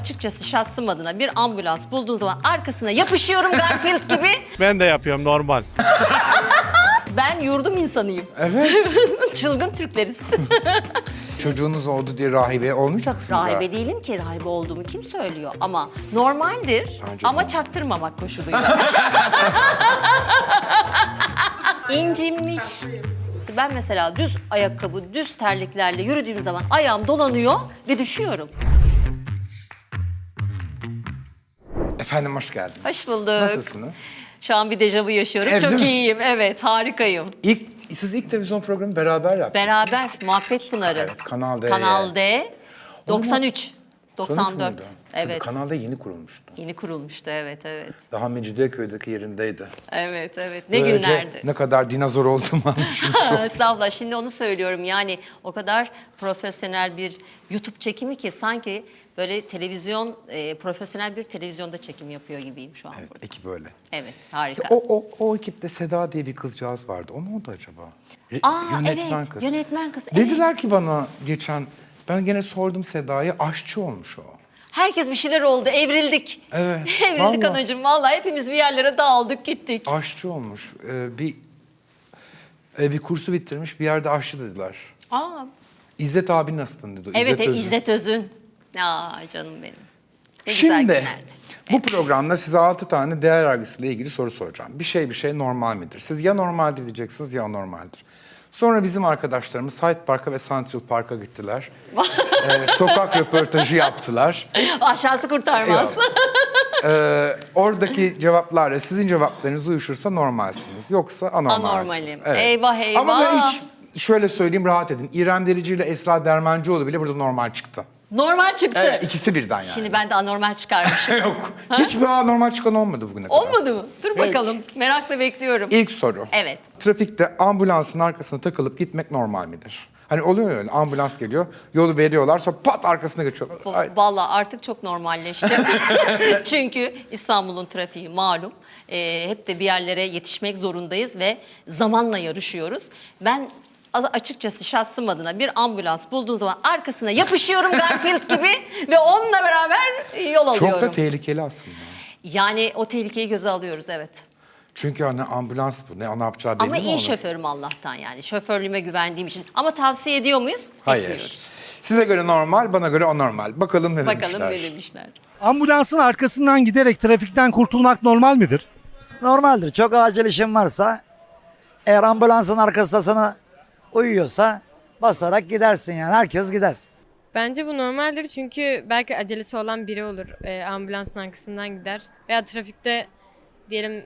Açıkçası şahsım adına bir ambulans bulduğum zaman arkasına yapışıyorum Garfield gibi. Ben de yapıyorum normal. Ben yurdum insanıyım. Evet. Çılgın Türkleriz. Çocuğunuz oldu diye rahibe olmayacaksınız. ha. rahibe değilim ki rahibe olduğumu kim söylüyor ama normaldir Bence ama de. çaktırmamak koşuluyla. İncinmiş. Ben mesela düz ayakkabı, düz terliklerle yürüdüğüm zaman ayağım dolanıyor ve düşüyorum. Efendim hoş geldiniz. Hoş bulduk. Nasılsınız? Şu an bir dejavu yaşıyorum. Evet, Çok değil mi? iyiyim. Evet, harikayım. İlk, siz ilk televizyon programı beraber yaptınız. Beraber Muhabbet Pınarı. Evet, Kanal D. Kanal D. 93. Sonuç 94. muydu? Evet. Tabii, Kanal D yeni kurulmuştu. Yeni kurulmuştu evet evet. Daha Mecidiyeköy'deki yerindeydi. Evet evet. Ne Böylece günlerdi. Ne kadar dinozor olduğumu anlaşılmış. Estağfurullah. Şimdi onu söylüyorum. Yani o kadar profesyonel bir YouTube çekimi ki sanki böyle televizyon, e, profesyonel bir televizyonda çekim yapıyor gibiyim şu an evet, burada. ekip öyle. Evet, harika. O, o, o ekipte Seda diye bir kızcağız vardı. O ne oldu acaba? Aa, evet, yönetmen kız, evet. Dediler ki bana geçen, ben gene sordum Seda'ya, aşçı olmuş o. Herkes bir şeyler oldu, evrildik. Evet, evrildik vallahi. anacığım. Vallahi hepimiz bir yerlere dağıldık, gittik. Aşçı olmuş. Ee, bir e, bir kursu bitirmiş, bir yerde aşçı dediler. Aa, İzzet abinin asistanı dedi. evet, İzzet İzzet, Özün. İzzet Özün. Aa canım benim. Ne güzel Şimdi günlerdi. bu programda size altı tane değer yargısıyla ilgili soru soracağım. Bir şey bir şey normal midir? Siz ya normaldir diyeceksiniz ya anormaldir. Sonra bizim arkadaşlarımız Hyde Park'a ve Central Park'a gittiler. Ee, sokak röportajı yaptılar. Aşağısı kurtarmaz. Yok. Ee, oradaki cevaplarla sizin cevaplarınız uyuşursa normalsiniz. Yoksa anormalsiniz. Anormalim. Eyvah, eyvah. Ama ben hiç şöyle söyleyeyim rahat edin. İrem Derici ile Esra Dermancıoğlu bile burada normal çıktı. Normal çıktı. Evet, ikisi birden yani. Şimdi ben de anormal çıkarmışım. Yok. Hiçbir normal çıkan olmadı bugüne kadar. Olmadı mı? Dur bakalım. Merakla bekliyorum. İlk soru. Evet. Trafikte ambulansın arkasına takılıp gitmek normal midir? Hani oluyor öyle ambulans geliyor, yolu veriyorlar sonra pat arkasına Ay, Vallahi artık çok normalleşti. Çünkü İstanbul'un trafiği malum. Ee, hep de bir yerlere yetişmek zorundayız ve zamanla yarışıyoruz. Ben açıkçası şahsım adına bir ambulans bulduğum zaman arkasına yapışıyorum Garfield gibi ve onunla beraber yol alıyorum. Çok da tehlikeli aslında. yani o tehlikeyi göze alıyoruz evet. Çünkü hani ambulans bu. Ne, ne yapacağı belli Ama mi iyi onun? şoförüm Allah'tan yani. Şoförlüğüme güvendiğim için. Ama tavsiye ediyor muyuz? Hayır. Etmiyoruz. Size göre normal, bana göre anormal. Bakalım ne Bakalım demişler. ne demişler. Ambulansın arkasından giderek trafikten kurtulmak normal midir? Normaldir. Çok acil işin varsa eğer ambulansın arkasında sana uyuyorsa basarak gidersin yani. Herkes gider. Bence bu normaldir çünkü belki acelesi olan biri olur. Ee, ambulansın arkasından gider. Veya trafikte diyelim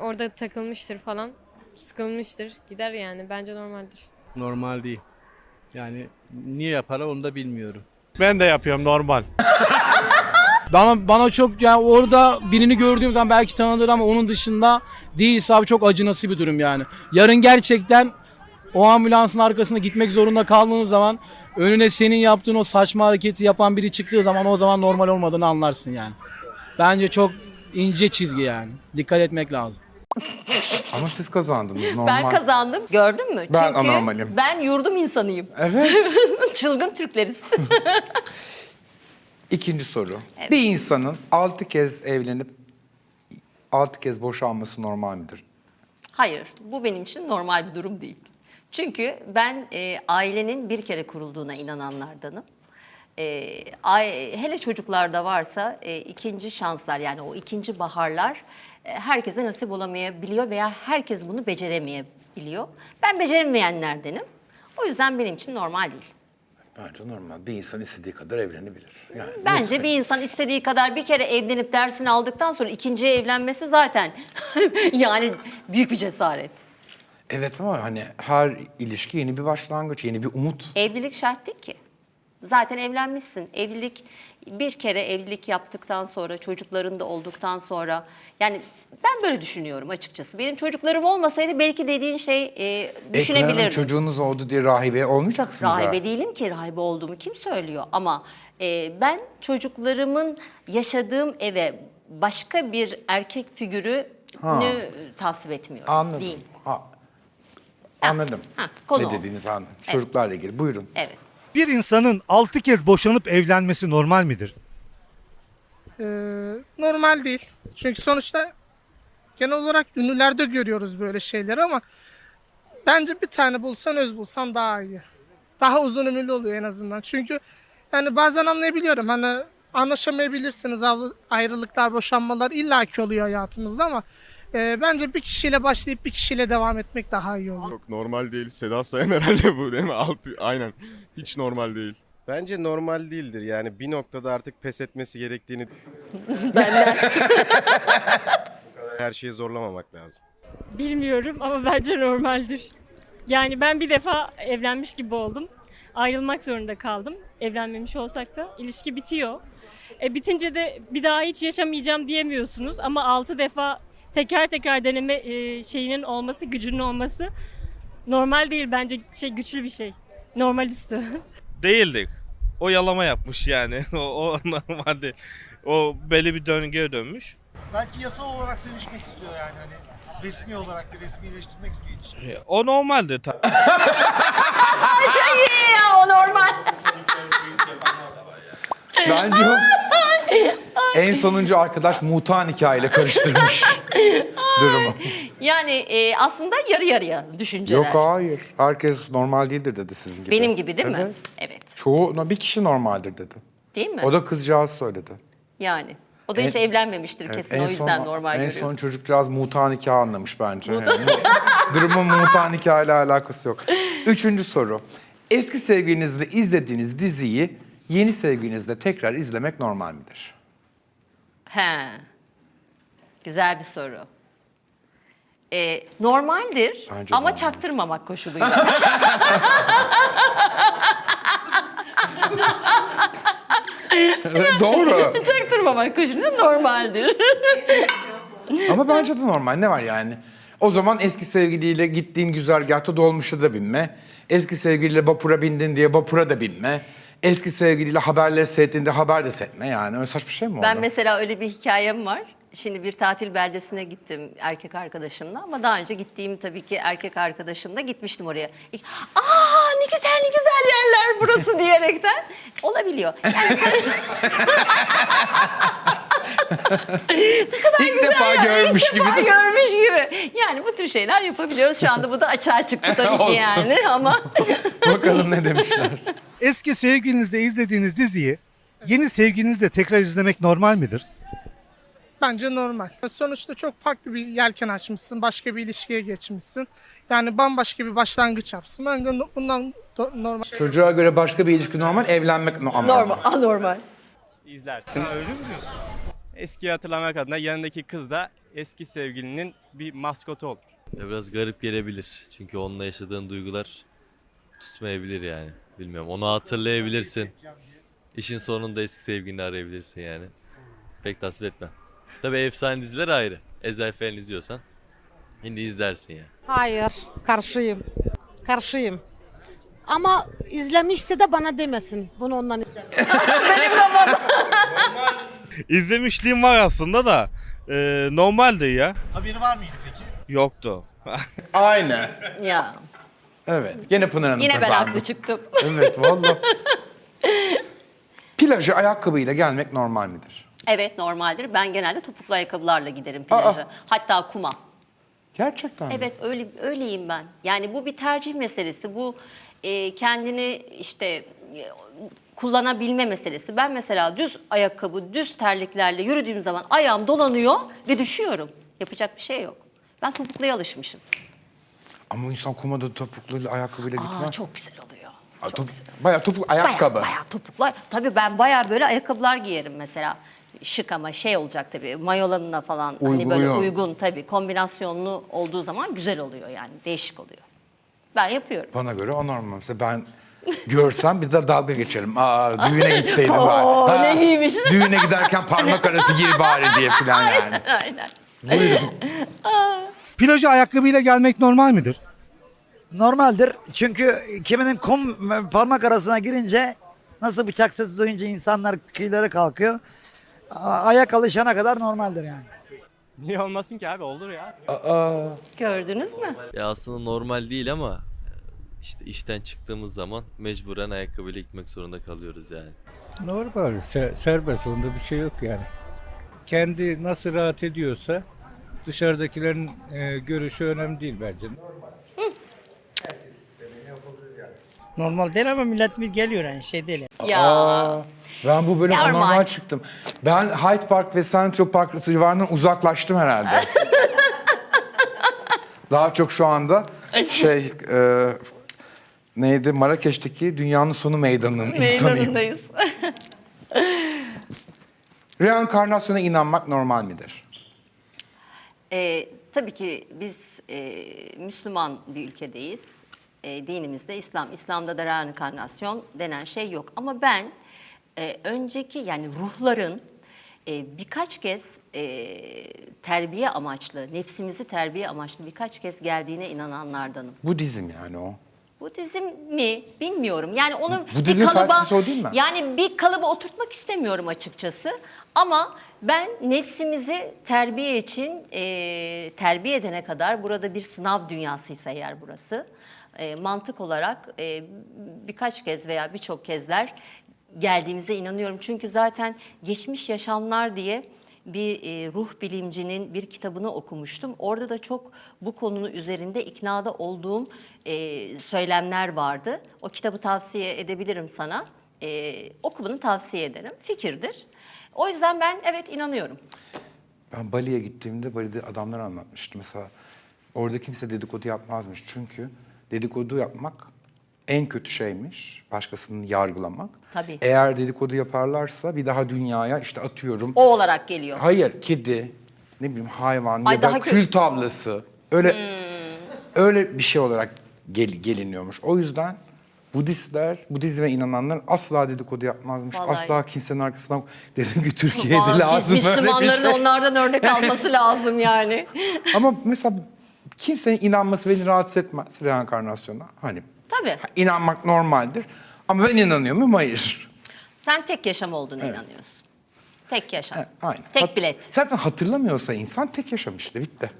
orada takılmıştır falan. Sıkılmıştır. Gider yani. Bence normaldir. Normal değil. Yani niye yapar onu da bilmiyorum. Ben de yapıyorum normal. Bana bana çok yani orada birini gördüğüm zaman belki tanıdır ama onun dışında değilse abi çok acınası bir durum yani. Yarın gerçekten o ambulansın arkasında gitmek zorunda kaldığınız zaman önüne senin yaptığın o saçma hareketi yapan biri çıktığı zaman o zaman normal olmadığını anlarsın yani. Bence çok ince çizgi yani. Dikkat etmek lazım. Ama siz kazandınız normal. Ben kazandım. Gördün mü? Ben Çünkü anormalim. ben yurdum insanıyım. Evet. Çılgın Türkleriz. İkinci soru. Bir insanın altı kez evlenip altı kez boşanması normal midir? Hayır, bu benim için normal bir durum değil. Çünkü ben e, ailenin bir kere kurulduğuna inananlardanım. E, ai- hele çocuklarda varsa e, ikinci şanslar yani o ikinci baharlar e, herkese nasip olamayabiliyor veya herkes bunu beceremeyebiliyor. Ben beceremeyenlerdenim. O yüzden benim için normal değil. Bence normal. Bir insan istediği kadar evlenebilir. Yani Bence nispet. bir insan istediği kadar bir kere evlenip dersini aldıktan sonra ikinciye evlenmesi zaten yani büyük bir cesaret. Evet ama hani her ilişki yeni bir başlangıç, yeni bir umut. Evlilik şart değil ki. Zaten evlenmişsin. Evlilik bir kere evlilik yaptıktan sonra çocukların da olduktan sonra yani ben böyle düşünüyorum açıkçası. Benim çocuklarım olmasaydı belki dediğin şey e, Ekranın düşünebilirdim. çocuğunuz oldu diye rahibe olmayacaksınız. ha. Rahibe değilim ki rahibe olduğumu kim söylüyor ama e, ben çocuklarımın yaşadığım eve başka bir erkek figürünü Ha. tasvip etmiyorum. Anladım. Değil. Ha. Anladım. ha, konu ne o. dediğinizi anladım. Çocuklarla ilgili. Buyurun. Evet. Bir insanın altı kez boşanıp evlenmesi normal midir? Ee, normal değil. Çünkü sonuçta genel olarak ünlülerde görüyoruz böyle şeyleri ama bence bir tane bulsan öz bulsan daha iyi. Daha uzun ömürlü oluyor en azından. Çünkü yani bazen anlayabiliyorum hani anlaşamayabilirsiniz ayrılıklar, boşanmalar illaki oluyor hayatımızda ama e, bence bir kişiyle başlayıp bir kişiyle devam etmek daha iyi olur. Çok normal değil. Seda Sayan herhalde bu değil mi? Altı, aynen. Hiç normal değil. Bence normal değildir. Yani bir noktada artık pes etmesi gerektiğini her şeyi zorlamamak lazım. Bilmiyorum ama bence normaldir. Yani ben bir defa evlenmiş gibi oldum. Ayrılmak zorunda kaldım. Evlenmemiş olsak da ilişki bitiyor. E bitince de bir daha hiç yaşamayacağım diyemiyorsunuz ama 6 defa teker teker deneme e, şeyinin olması, gücünün olması normal değil bence şey güçlü bir şey. Normal üstü. Değildik. O yalama yapmış yani. o, o normalde. O belli bir döngüye dönmüş. Belki yasal olarak sevişmek istiyor yani hani resmi olarak bir resmileştirmek istiyor ilişkiyi. E, O normaldi tabii. ya o normal. Bence o en sonuncu arkadaş mutan hikayeyle karıştırmış durumu. Yani e, aslında yarı yarıya düşünceler. Yok hayır. Herkes normal değildir dedi sizin gibi. Benim gibi değil mi? Evet. Evet. Çoğu, bir kişi normaldir dedi. Değil mi? O da kızcağız söyledi. Yani. O da hiç En- evlenmemiştir kesin o yüzden normal en görüyor. son çocukcağız mutan hikaye anlamış bence. Yani. Durumun mutan hikayeyle alakası yok. Üçüncü soru. Eski sevgilinizle izlediğiniz diziyi yeni sevgilinizle tekrar izlemek normal midir? He. Güzel bir soru. E, normaldir Bence ama normal. çaktırmamak koşuluyla. Doğru. çaktırmamak koşuluyla normaldir. Ama bence de normal. Ne var yani? O zaman eski sevgiliyle gittiğin güzergahta dolmuşa da binme. Eski sevgiliyle vapura bindin diye vapura da binme. Eski sevgiliyle haberleri seyrettiğinde haber de seyretme yani. Öyle saçma şey mi oldu? Ben mesela öyle bir hikayem var. Şimdi bir tatil beldesine gittim erkek arkadaşımla ama daha önce gittiğim tabii ki erkek arkadaşımla gitmiştim oraya. İlk, Aa ne güzel ne güzel yerler burası diyerekten olabiliyor. Yani tabii İlk defa yani, görmüş ilk gibi. defa de- görmüş gibi. Yani bu tür şeyler yapabiliyoruz. Şu anda bu da açığa çıktı tabii Olsun. ki yani ama Bakalım ne demişler. Eski sevgilinizle izlediğiniz diziyi yeni sevgilinizle tekrar izlemek normal midir? Bence normal. Sonuçta çok farklı bir yelken açmışsın, başka bir ilişkiye geçmişsin. Yani bambaşka bir başlangıç yapsın. Ben bundan normal. Çocuğa göre başka bir ilişki normal, evlenmek normal. normal, anormal. İzlersin. öyle mi diyorsun? Eskiyi hatırlamak adına yanındaki kız da eski sevgilinin bir maskotu olur. Biraz garip gelebilir. Çünkü onunla yaşadığın duygular tutmayabilir yani. Bilmiyorum. Onu hatırlayabilirsin. İşin sonunda eski sevgilini arayabilirsin yani. Pek tasvip etmem. Tabii efsane diziler ayrı. Ezel falan izliyorsan şimdi izlersin yani. Hayır, karşıyım. Karşıyım. Ama izlemişse de bana demesin. Bunu ondan İzlemişliğim var aslında da e, normaldi ya. Haberi var mıydı peki? Yoktu. Aynı. Ya Evet. Gene Pınar Hanım yine ben kazandı. haklı çıktım. Evet valla. Plaja ayakkabıyla gelmek normal midir? Evet normaldir. Ben genelde topuklu ayakkabılarla giderim plaja. Hatta kuma. Gerçekten mi? Evet öyle öyleyim ben. Yani bu bir tercih meselesi. Bu e, kendini işte e, kullanabilme meselesi. Ben mesela düz ayakkabı, düz terliklerle yürüdüğüm zaman ayağım dolanıyor ve düşüyorum. Yapacak bir şey yok. Ben topukluya alışmışım. Ama insan kumada topukluyla ayakkabıyla gitmez. Aa, çok güzel oluyor. Aa, top, bayağı topuk ayakkabı. Bayağı, bayağı topuklar. Tabii ben bayağı böyle ayakkabılar giyerim mesela. Şık ama şey olacak tabii mayolarına falan hani Uygun, böyle uygun. uygun tabii kombinasyonlu olduğu zaman güzel oluyor yani değişik oluyor. Ben yapıyorum. Bana göre anormal. Mesela ben görsem bir de dalga geçerim. Aa düğüne gitseydim Oo, bari. ne giymiş? Düğüne giderken parmak arası gir bari diye falan yani. Aynen. Buyurun. Plaja ayakkabıyla gelmek normal midir? Normaldir. Çünkü kiminin kum parmak arasına girince nasıl bıçak sesi duyunca insanlar kıyıları kalkıyor. Ayak alışana kadar normaldir yani. Niye olmasın ki abi olur ya. Gördünüz mü? Ya aslında normal değil ama işte işten çıktığımız zaman mecburen ayakkabıyla gitmek zorunda kalıyoruz yani. Normal. serbest. Onda bir şey yok yani. kendi nasıl rahat ediyorsa dışarıdakilerin e, görüşü önemli değil bence. Normal değil ama milletimiz geliyor yani şey değil. Ya. Aa, ben bu bölüm Normal. anormal çıktım. Ben Hyde Park ve Central Park civarından uzaklaştım herhalde. Daha çok şu anda şey e, neydi Marrakeş'teki dünyanın sonu meydanının insanıyım. Meydanındayız. Reenkarnasyona inanmak normal midir? Ee, tabii ki biz e, Müslüman bir ülkedeyiz. E, dinimizde İslam. İslam'da da reenkarnasyon denen şey yok. Ama ben e, önceki yani ruhların e, birkaç kez e, terbiye amaçlı, nefsimizi terbiye amaçlı birkaç kez geldiğine inananlardanım. Budizm yani o. Budizm mi bilmiyorum. Yani onu Budizmin bir kalıba felsefesi o değil mi? yani bir kalıba oturtmak istemiyorum açıkçası. Ama ben nefsimizi terbiye için e, terbiye edene kadar burada bir sınav dünyasıysa eğer burası e, mantık olarak e, birkaç kez veya birçok kezler geldiğimize inanıyorum. Çünkü zaten geçmiş yaşamlar diye bir e, ruh bilimcinin bir kitabını okumuştum. Orada da çok bu konunun üzerinde iknada olduğum e, söylemler vardı. O kitabı tavsiye edebilirim sana. E, okumunu tavsiye ederim. Fikirdir. O yüzden ben evet inanıyorum. Ben Bali'ye gittiğimde Bali'de adamlar anlatmıştı. Mesela orada kimse dedikodu yapmazmış. Çünkü dedikodu yapmak en kötü şeymiş. Başkasını yargılamak. Tabii. Eğer dedikodu yaparlarsa bir daha dünyaya işte atıyorum. O olarak geliyor. Hayır kedi, ne bileyim hayvan Ay, ya daha da kö- Hmm. kül tablası. Öyle öyle bir şey olarak gel, geliniyormuş. O yüzden Budistler, Budizme inananlar asla dedikodu yapmazmış. Vallahi. Asla kimsenin arkasından dedim ki Türkiye'de Vallahi lazım Biz öyle bir Müslümanların şey. onlardan örnek alması lazım yani. Ama mesela kimsenin inanması beni rahatsız etmez reenkarnasyona. Hani Tabii. inanmak normaldir. Ama ben inanıyor muyum? Hayır. Sen tek yaşam olduğuna inanıyorsun. Tek yaşam. E, Aynen. Tek Hat- bilet. Zaten hatırlamıyorsa insan tek yaşam işte bitti.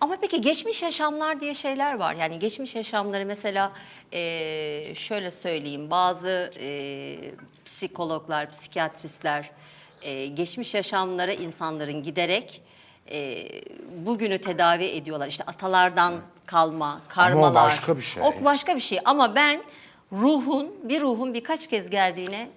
Ama peki geçmiş yaşamlar diye şeyler var. Yani geçmiş yaşamları mesela eee, şöyle söyleyeyim bazı eee, psikologlar, psikiyatristler eee, geçmiş yaşamlara insanların giderek eee, bugünü tedavi ediyorlar. İşte atalardan kalma, karmalar. başka bir şey. O başka bir şey ama ben ruhun, bir ruhun birkaç kez geldiğine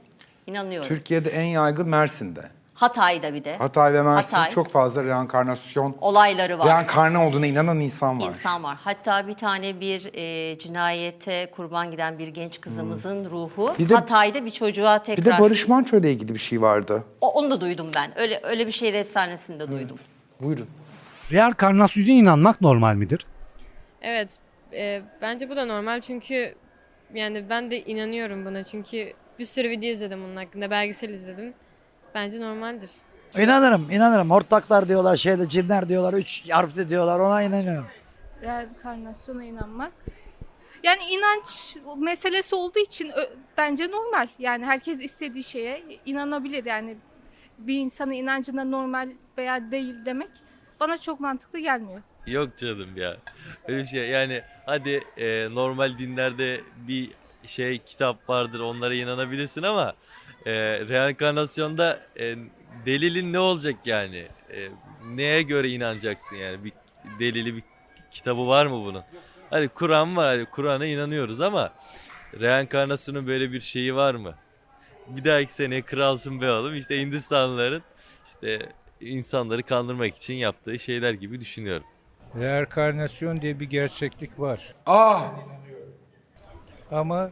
inanıyorum. Türkiye'de en yaygın Mersin'de. Hatay'da bir de. Hatay ve Mersin Hatay. çok fazla reenkarnasyon, olayları var. reenkarne olduğuna inanan insan var. İnsan var. Hatta bir tane bir e, cinayete kurban giden bir genç kızımızın ruhu Hmm. Bir de- Hatay'da bir çocuğa Bir tekrar... de Barış Manço ile ilgili bir şey vardı. O- onu da duydum ben. Öyle öyle bir şehir efsanesinde duydum. Buyurun. Reenkarnasyona inanmak normal midir? Evet, e, bence bu da normal çünkü yani ben de inanıyorum buna çünkü bir sürü video izledim bunun hakkında, belgesel izledim. Bence normaldir. İnanırım, inanırım. Hortlaklar diyorlar, şeyde cinler diyorlar, üç harfli diyorlar. Ona inanıyorum. reenkarnasyona inanmak. Yani inanç meselesi olduğu için ö- bence normal. Yani herkes istediği şeye inanabilir. Yani bir insanın inancına normal veya değil demek bana çok mantıklı gelmiyor. Yok canım ya. Öyle şey yani hadi e, normal dinlerde bir şey kitap vardır onlara inanabilirsin ama e, reenkarnasyonda e, delilin ne olacak yani? E, neye göre inanacaksın yani? Bir delili bir kitabı var mı bunun? Hadi Kur'an var hadi Kur'an'a inanıyoruz ama reenkarnasyonun böyle bir şeyi var mı? Bir dahaki sene kralsın be oğlum işte Hindistanlıların işte insanları kandırmak için yaptığı şeyler gibi düşünüyorum. Reenkarnasyon diye bir gerçeklik var. Ah! Ama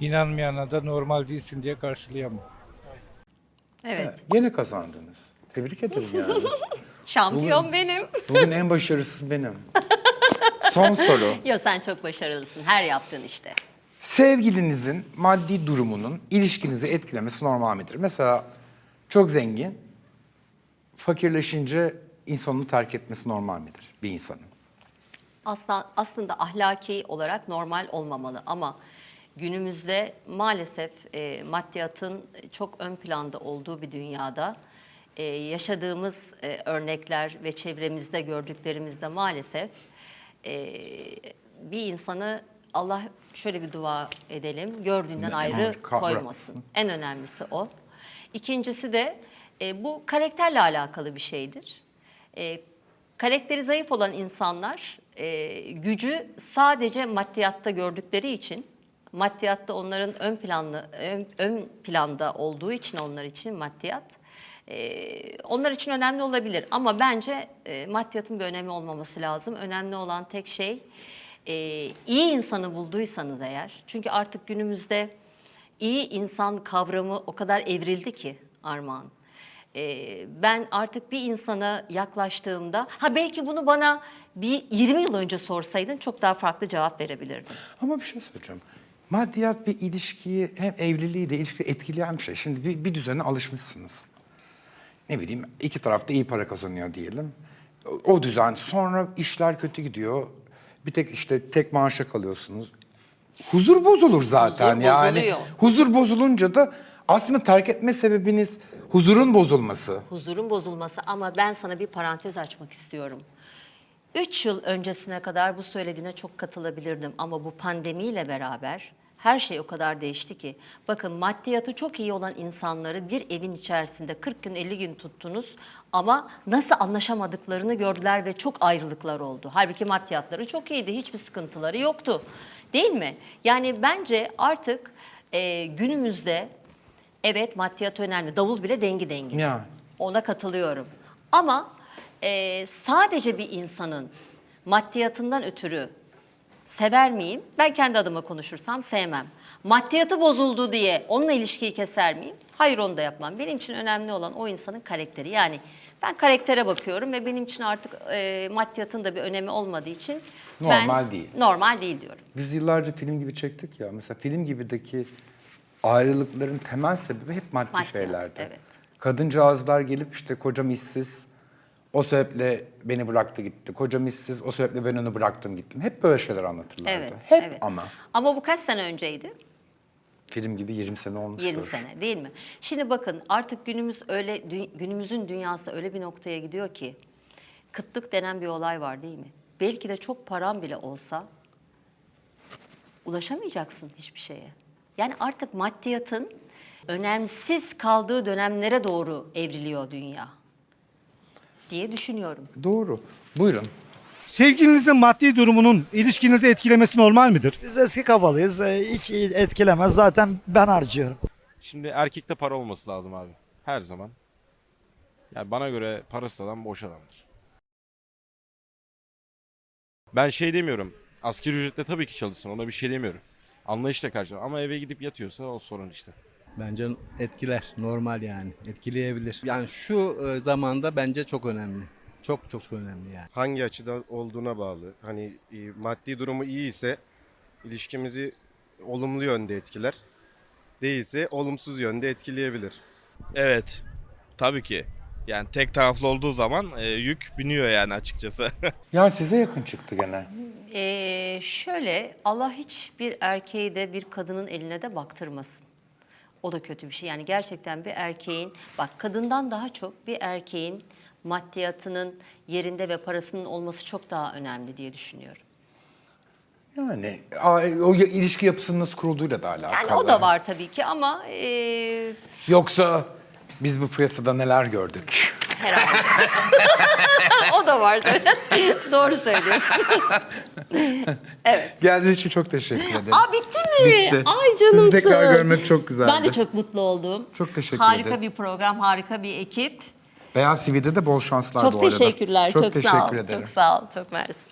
inanmayana da normal değilsin diye karşılayamam. Evet. Yine kazandınız. Tebrik ederim yani. Şampiyon benim. Bugün en başarısız benim. Son soru. Yo sen çok başarılısın. Her yaptığın işte. Sevgilinizin maddi durumunun ilişkinizi etkilemesi normal midir? Mesela çok zengin, fakirleşince insanını terk etmesi normal midir bir insanın? Aslında, aslında ahlaki olarak normal olmamalı ama günümüzde maalesef e, maddiyatın çok ön planda olduğu bir dünyada e, yaşadığımız e, örnekler ve çevremizde gördüklerimizde maalesef e, bir insanı Allah şöyle bir dua edelim gördüğünden Ne- ayrı koymasın. En önemlisi o. İkincisi de E, bu karakterle alakalı bir şeydir. E, karakteri zayıf olan insanlar e, gücü sadece maddiyatta gördükleri için, maddiyatta onların ön planlı ön, ön planda olduğu için onlar için maddiyat e, onlar için önemli olabilir. Ama bence e, maddiyatın bir önemi olmaması lazım. Önemli olan tek şey e, iyi insanı bulduysanız eğer. Çünkü artık günümüzde iyi insan kavramı o kadar evrildi ki Armağan. Ee, ben artık bir insana yaklaştığımda, ha belki bunu bana bir 20 yıl önce sorsaydın çok daha farklı cevap verebilirdim. Ama bir şey söyleyeceğim. Maddiyat bir ilişkiyi hem evliliği de ilişkiyi etkileyen bir şey. Şimdi bir, bir düzene alışmışsınız. Ne bileyim iki tarafta iyi para kazanıyor diyelim. O, o düzen sonra işler kötü gidiyor. Bir tek işte tek maaşa kalıyorsunuz. Huzur bozulur zaten Huzur yani. bozuluyor. Huzur bozulunca da aslında terk etme sebebiniz huzurun bozulması. Huzurun bozulması ama ben sana bir parantez açmak istiyorum. Üç yıl öncesine kadar bu söylediğine çok katılabilirdim ama bu pandemiyle beraber her şey o kadar değişti ki. Bakın maddiyatı çok iyi olan insanları bir evin içerisinde 40 gün 50 gün tuttunuz ama nasıl anlaşamadıklarını gördüler ve çok ayrılıklar oldu. Halbuki maddiyatları çok iyiydi, hiçbir sıkıntıları yoktu. Değil mi? Yani bence artık e, günümüzde evet maddiyat önemli. Davul bile dengi dengi. Yani. Ona katılıyorum. Ama e, sadece bir insanın maddiyatından ötürü sever miyim? Ben kendi adıma konuşursam sevmem. Maddiyatı bozuldu diye onunla ilişkiyi keser miyim? Hayır onu da yapmam. Benim için önemli olan o insanın karakteri. Yani ben karaktere bakıyorum ve benim için artık e, maddiyatın da bir önemi olmadığı için Normal ben, değil. Normal değil diyorum. Biz yıllarca film gibi çektik ya. Mesela film gibideki ayrılıkların temel sebebi hep maddi Maddiyat, şeylerdi. evet. Kadıncağızlar gelip işte kocam işsiz, o sebeple beni bıraktı gitti. Kocam işsiz, o sebeple ben onu bıraktım gittim. Hep böyle şeyler anlatırlardı. Evet, Hep evet. ama. Ama bu kaç sene önceydi? Film gibi 20 sene olmuştur. 20 sene değil mi? Şimdi bakın artık günümüz öyle günümüzün dünyası öyle bir noktaya gidiyor ki kıtlık denen bir olay var değil mi? Belki de çok param bile olsa ulaşamayacaksın hiçbir şeye. Yani artık maddiyatın önemsiz kaldığı dönemlere doğru evriliyor dünya diye düşünüyorum. Doğru. Buyurun. Sevgilinizin maddi durumunun ilişkinizi etkilemesi normal midir? Biz eski kafalıyız. e, Hiç etkilemez. Zaten ben harcıyorum. Şimdi erkekte para olması lazım abi. Her zaman. Yani bana göre parasız adam boş adamdır. Ben şey demiyorum. Asgari ücretle tabii ki çalışsın. Ona bir şey demiyorum. Anlayışla karşı. Ama eve gidip yatıyorsa o sorun işte. Bence etkiler. Normal yani. Etkileyebilir. Yani şu e, zamanda bence çok önemli. Çok çok çok önemli yani. Hangi açıdan olduğuna bağlı. Hani e, maddi durumu iyi ise ilişkimizi olumlu yönde etkiler. Değilse olumsuz yönde etkileyebilir. Evet. Tabii ki. Yani tek taraflı olduğu zaman e, yük biniyor yani açıkçası. Ya size yakın çıktı gene. Ee, şöyle Allah hiçbir erkeği de bir kadının eline de baktırmasın. O da kötü bir şey. Yani gerçekten bir erkeğin, bak kadından daha çok bir erkeğin maddiyatının yerinde ve parasının olması çok daha önemli diye düşünüyorum. Yani o ilişki yapısının nasıl kurulduğuyla da alakalı. Yani o da var tabii ki ama e, Yoksa biz bu piyasada neler gördük? Herhalde. o da var zaten. Doğru söylüyorsun. evet. Geldiğiniz için çok teşekkür ederim. Aa bitti mi? Bitti. Ay canımsın. Sizi tekrar görmek çok güzeldi. Ben de çok mutlu oldum. Çok teşekkür harika ederim. bir program, harika bir ekip. Beyaz TV'de de bol şanslar Çok bu arada. teşekkürler. Çok, Çok, sağ teşekkür ol. ederim. Çok sağ ol. Çok mersi.